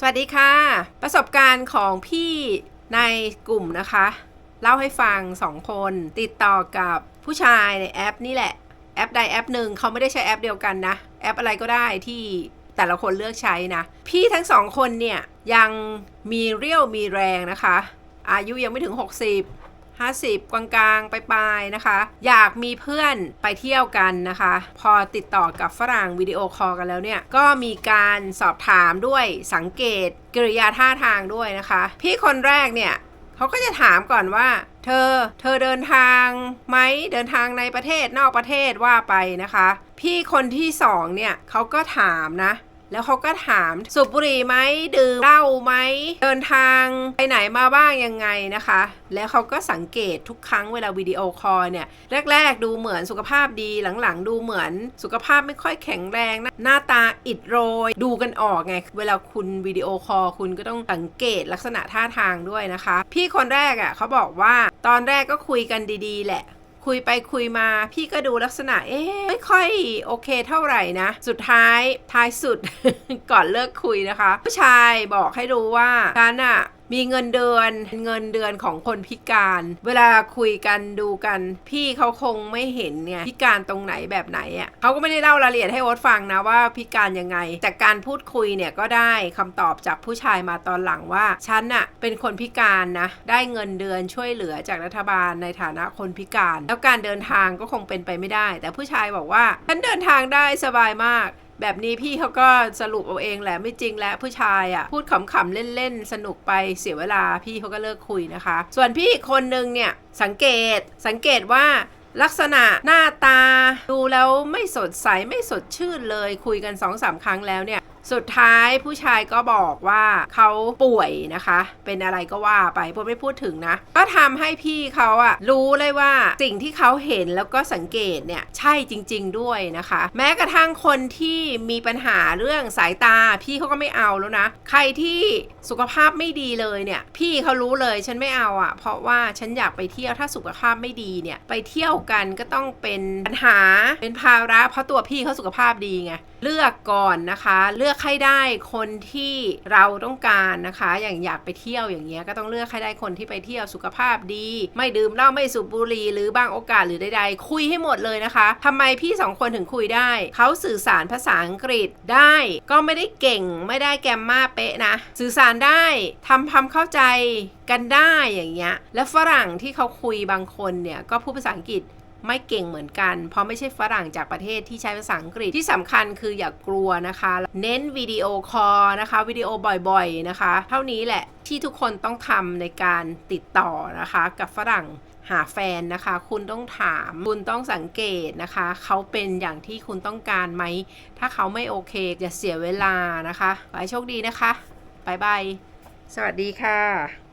สวัสดีค่ะ ประสบการณ์ของพี่ในกลุ่มนะคะ เล่าให้ฟังสองคนติดต่อกับผู้ชายในแอปนี่แหละ แอปใดแอปหนึ่งเขาไม่ได้ใช้แอปเดียวกันนะ แอปอะไรก็ได้ที่แต่ละคนเลือกใช้นะ พี่ทั้งสองคนเนี่ยยังมีเรี่ยวมีแรงนะคะ อายุยังไม่ถึง 60 50 กลางๆปลายๆนะคะ อยากมีเพื่อนไปเที่ยวกันนะคะ พอติดต่อกับฝรั่งวิดีโอคอลกันแล้วเนี่ย ก็มีการสอบถามด้วยสังเกตกิริยาท่าทางด้วยนะคะ พี่คนแรกเนี่ยเขาก็จะถามก่อนว่า เธอ เธอเดินทางไหมเดินทางในประเทศนอกประเทศว่าไปนะคะ พี่คนที่สองเนี่ยเขาก็ถามนะ แล้วเขาก็ถามสูบบุหรี่ไหมดื่มเหล้าไหมเดินทางไปไหนมาบ้างยังไงนะคะ แล้วเขาก็สังเกตทุกครั้งเวลาวิดีโอคอลเนี่ย แรก ๆ ดูเหมือนสุขภาพดีหลังๆ ดูเหมือนสุขภาพไม่ค่อยแข็งแรงนะหน้าตาอิดโรย ดูกันออกไง เวลาคุณวิดีโอคอลคุณก็ต้องสังเกตลักษณะท่าทางด้วยนะคะ พี่คนแรกอะ่ะเขาบอกว่าตอนแรกก็คุยกันดีๆ แหละ คุยไปคุยมาพี่ก็ดูลักษณะเอ๊ะไม่ค่อยโอเคเท่าไหร่นะ สุดท้ายท้ายสุดก่อนเลิกคุยนะคะ ผู้ชายบอกให้รู้ว่าฉันอะ มีเงินเดือนเงินเดือนของคนพิการ เวลาคุยกันดูกัน พี่เขาคงไม่เห็นเนี่ยพิการตรงไหนแบบไหนอะ่ะเขาก็ไม่ได้เล่ารายละเอียดให้โอ๊ตฟังนะว่าพิการยังไง จากการพูดคุยเนี่ยก็ได้คำตอบจากผู้ชายมาตอนหลังว่าฉันอะเป็นคนพิการนะได้เงินเดือนช่วยเหลือจากรัฐบาลในฐานะคนพิการ แล้วการเดินทางก็คงเป็นไปไม่ได้ แต่ผู้ชายบอกว่าฉันเดินทางได้สบายมาก แบบนี้พี่เขาก็สรุปเอาเองแหละไม่จริงแล้วผู้ชายอะ่ะพูดขำๆเล่นๆ สนุกไปเสียเวลาพี่เขาก็เลิกคุยนะคะ ส่วนพี่คนนึงเนี่ยสังเกตสังเกตว่าลักษณะหน้าตาดูแล้วไม่สดใสไม่สดชื่นเลยคุยกัน2อสาครั้งแล้วเนี่ย สุดท้ายผู้ชายก็บอกว่าเขาป่วยนะคะ เป็นอะไรก็ว่าไปพไม่พูดถึงนะ ก็ทำให้พี่เขาอะรู้เลยว่าสิ่งที่เขาเห็นแล้วก็สังเกตเนี่ยใช่จริง ๆ ด้วยนะคะ แม้กระทั่งคนที่มีปัญหาเรื่องสายตา พี่เขาก็ไม่เอาแล้วนะ ใครที่สุขภาพไม่ดีเลยเนี่ย พี่เขารู้เลยฉันไม่เอาอะเพราะว่าฉันอยากไปเที่ยวถ้าสุขภาพไม่ดีเนี่ยไปเที่ยวกันก็ต้องเป็นปัญหาเป็นภาระเพราะตัวพี่เขาสุขภาพดีไงเลือกก่อนนะคะ เลือกให้ได้คนที่เราต้องการนะคะ อย่างอยากไปเที่ยวอย่างเงี้ยก็ต้องเลือกให้ได้คนที่ไปเที่ยวสุขภาพดี ไม่ดื่มเหล้าไม่สูบบุหรี่หรือบางโอกาสหรือใดๆ คุยให้หมดเลยนะคะทำไมพี่สองคนถึงคุยได้ เขาสื่อสารภาษาอังกฤษได้ ก็ไม่ได้เก่งไม่ได้แกมมาเป๊ะนะ สื่อสารได้ทำความเข้าใจกันได้อย่างเงี้ย และฝรั่งที่เขาคุยบางคนเนี่ยก็พูดภาษาอังกฤษ ไม่เก่งเหมือนกัน เพราะไม่ใช่ฝรั่งจากประเทศที่ใช้ภาษาอังกฤษที่สำคัญคืออย่ากกลัวนะคะ เน้นวิดีโอคอลนะคะวิดีโอบ่อยๆนะคะ เท่านี้แหละที่ทุกคนต้องทำในการติดต่อนะคะ กับฝรั่งหาแฟนนะคะ คุณต้องถาม คุณต้องสังเกตนะคะ เขาเป็นอย่างที่คุณต้องการไหม ถ้าเขาไม่โอเคอย่าเสียเวลานะคะ ขอให้โชคดีนะคะบายบาย สวัสดีค่ะ